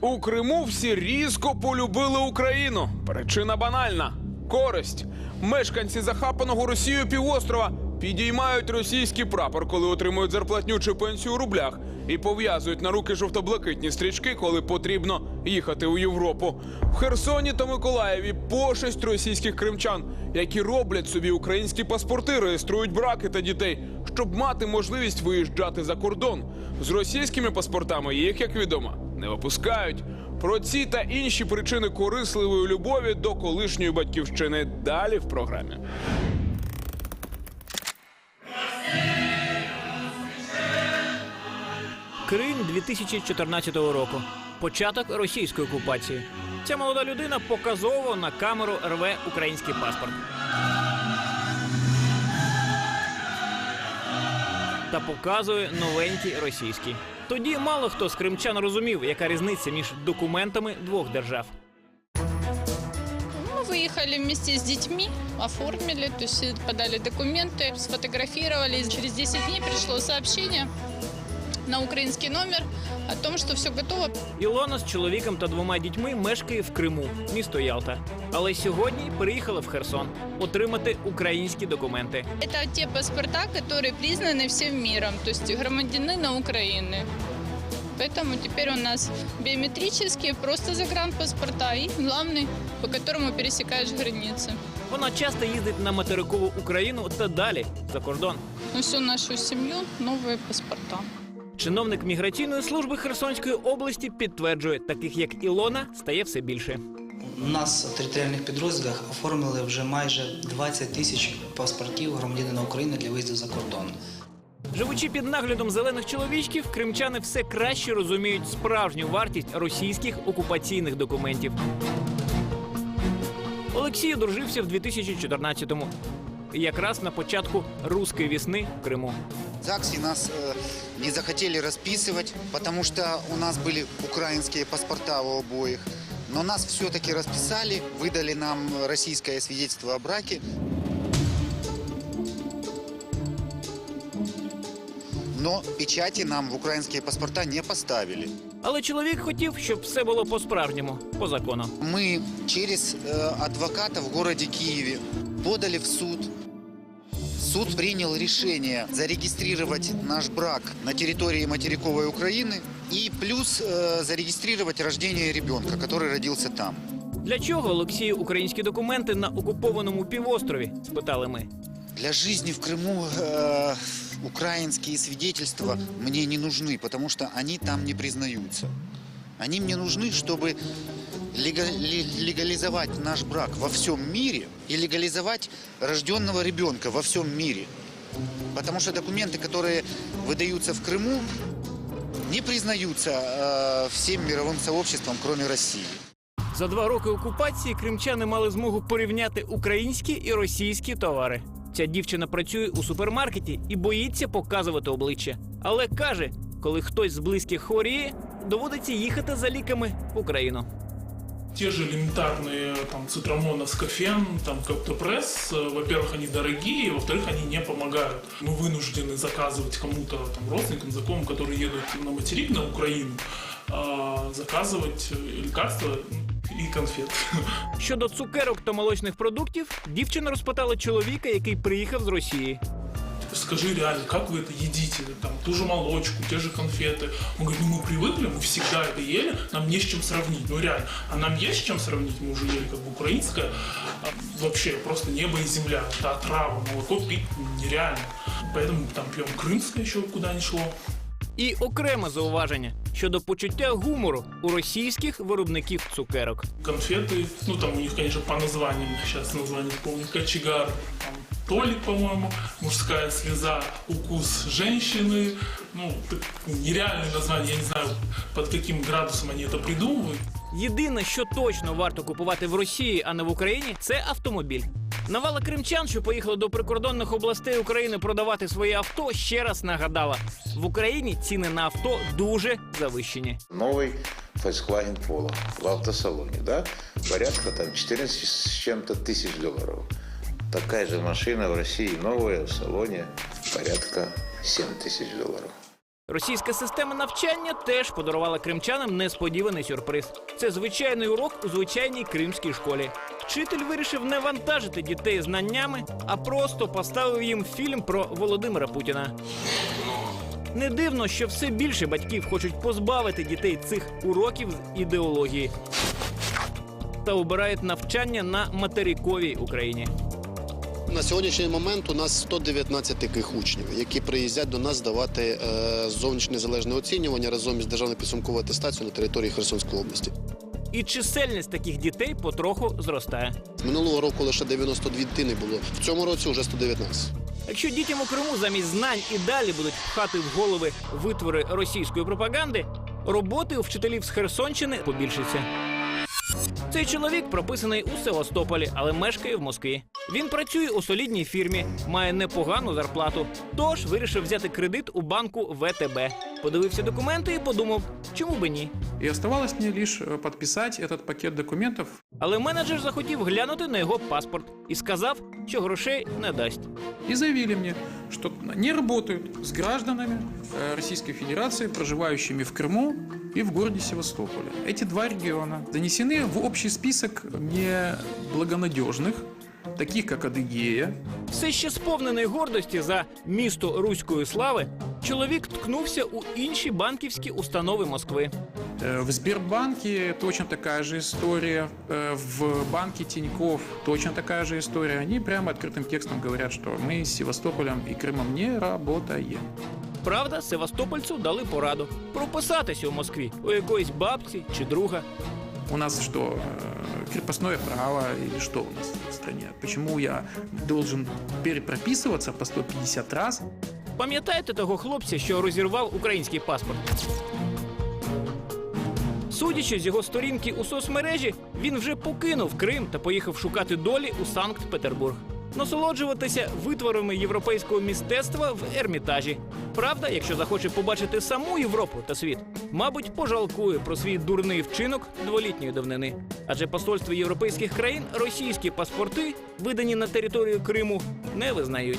У Криму всі різко полюбили Україну. Причина банальна користь. Мешканці захапаного Росією півострова підіймають російський прапор, коли отримують зарплатню чи пенсію у рублях, і пов'язують на руки жовто-блакитні стрічки, коли потрібно їхати у Європу. В Херсоні та Миколаєві пошесть російських кримчан, які роблять собі українські паспорти, реєструють браки та дітей, щоб мати можливість виїжджати за кордон. З російськими паспортами їх, як відомо, не випускають. Про ці та інші причини корисливої любові до колишньої батьківщини далі в програмі. Крим 2014 року. Початок російської окупації. Ця молода людина показово на камеру рве український паспорт. Та показує новенький російський. Тоді мало хто з кримчан розумів, яка різниця між документами двох держав. Мы выехали вместе с детьми, оформили, то есть подали документы, сфотографировали. Через 10 дней пришло сообщение на украинский номер о том, что все готово. Ілона з чоловіком та двома дітьми мешкає в Криму, місто Ялта. Але сьогодні переїхала в Херсон отримати українські документи. Это те паспорта, которые признаны всем миром, то есть громадянина Украины. Поэтому теперь у нас биометрические, просто загранпаспорта и главный, по которому пересекаешь границы. Вона часто їздить на материкову Україну та далі за кордон. На всю нашу семью новые паспорта. Чиновник міграційної служби Херсонської області підтверджує, таких як Ілона стає все більше. У нас в територіальних підрозділах оформили вже майже 20 тисяч паспортів громадянина України для виїзду за кордон. Живучи під наглядом зелених чоловічків, кримчани все краще розуміють справжню вартість російських окупаційних документів. Олексій одружився в 2014-му, якраз на початку руської вісни в Криму. В ЗАГСе нас э, не захотели расписывать, потому что у нас были украинские паспорта у обоих. Но нас все-таки расписали, выдали нам российское свидетельство о браке. Но печати нам в украинские паспорта не поставили. Але чоловік хотів, щоб все було по-справжньому, по закону. Мы через э, адвоката в городе Киеве подали в суд. Суд принял решение зарегистрировать наш брак на территории материковой Украины и плюс э, зарегистрировать рождение ребенка, который родился там. Для чого Олексію українські документи на окупованому півострові? спитали ми. Для жизни в Крыму э, украинские свидетельства мне не нужны, потому что они там не признаются. Они мне нужны, чтобы лега- ле- легализовать наш брак во всем мире и легализовать рожденного ребенка во всем мире. Потому что документы, которые выдаются в Крыму, не признаються всім мировим сообществом, крім Росії. За два роки окупації кримчани мали змогу порівняти українські і російські товари. Ця дівчина працює у супермаркеті і боїться показувати обличчя. Але каже, коли хтось з близьких хворіє, доводиться їхати за ліками в Україну. те же элементарные там цитрамон, аскофен, там каптопресс, э, во-первых, они дорогие, во-вторых, они не помогают. Мы вынуждены заказывать кому-то, там, родственникам, знакомым, которые едут на материк, на Украину, а, заказывать э, лекарства и конфеты. Щодо цукерок та молочних продуктів, дівчина розпитала чоловіка, який приїхав з Росії. Скажи реально, как вы это едите? Там, ту же молочку, те же конфеты. Он говорит, ну мы привыкли, мы всегда это ели, нам не с чем сравнить. Ну реально, а нам есть с чем сравнить? Мы уже ели как бы украинское, а вообще просто небо и земля. Это отрава, молоко пить нереально. Поэтому там пьем крымское еще куда ни шло. І окреме зауваження щодо почуття гумору у російських виробників цукерок. Конфеты, ну там у них, конечно, по названиям, сейчас название не помню, кочегар, там, Толик, по-моему, мужская слеза, укус женщины. Ну, так, нереальные названия, я не знаю, под каким градусом они это придумывают. Єдине, що точно варто купувати в Росії, а не в Україні, це автомобіль. Навала кримчан, що поїхали до прикордонних областей України продавати своє авто, ще раз нагадала: в Україні ціни на авто дуже завищені. новый Volkswagen Polo в автосалоне, да, порядка там 14 с чем-то тысяч долларов. Такая же машина в России новая в салоне порядка 7 тысяч долларов. Російська система навчання теж подарувала кримчанам несподіваний сюрприз. Це звичайний урок у звичайній кримській школі. Вчитель вирішив не вантажити дітей знаннями, а просто поставив їм фільм про Володимира Путіна. Не дивно, що все більше батьків хочуть позбавити дітей цих уроків з ідеології та обирають навчання на материковій Україні. На сьогоднішній момент у нас 119 таких учнів, які приїздять до нас здавати е, зовнішнє незалежне оцінювання разом із державною підсумковою атестацією на території Херсонської області. І чисельність таких дітей потроху зростає. Минулого року лише 92 дитини було. В цьому році вже 119. Якщо дітям у Криму замість знань і далі будуть пхати в голови витвори російської пропаганди, роботи у вчителів з Херсонщини побільшиться. Цей чоловік прописаний у Севастополі, але мешкає в Москві. Він працює у солідній фірмі, має непогану зарплату. Тож вирішив взяти кредит у банку ВТБ. Подивився документи і подумав, чому би ні. И оставалось мне лишь э, подписать этот пакет документов. Але менеджер захотів глянути на його паспорт і сказав, що грошей не дасть. И заявили мне, что не работают с гражданами э, Российской Федерации, проживающими в Крыму и в городе Севастополе. Эти два региона занесены в общий список неблагонадежных, таких как Адыгея, Все ще сповнений гордості за місто руської слави, чоловік ткнувся у інші банківські установи Москви. Э, В Сбербанке точно такая же история. Э, В банке Тиньков точно такая же история. Они прямо открытым текстом говорят, что мы с Севастополем и Крымом не работаем. Правда, Севастопольцю дали пораду прописатися у Москві у якоїсь бабці чи друга. У нас что, э, крепостное право или что у нас в стране? Почему я должен перепрописываться по 150 раз? Пам'ятаєте того хлопця, що розірвав український паспорт? Судячи з його сторінки у соцмережі, він вже покинув Крим та поїхав шукати долі у Санкт-Петербург. Насолоджуватися витворами європейського містецтва в ермітажі. Правда, якщо захоче побачити саму Європу та світ, мабуть, пожалкує про свій дурний вчинок дволітньої давнини. Адже посольство європейських країн російські паспорти, видані на територію Криму, не визнають.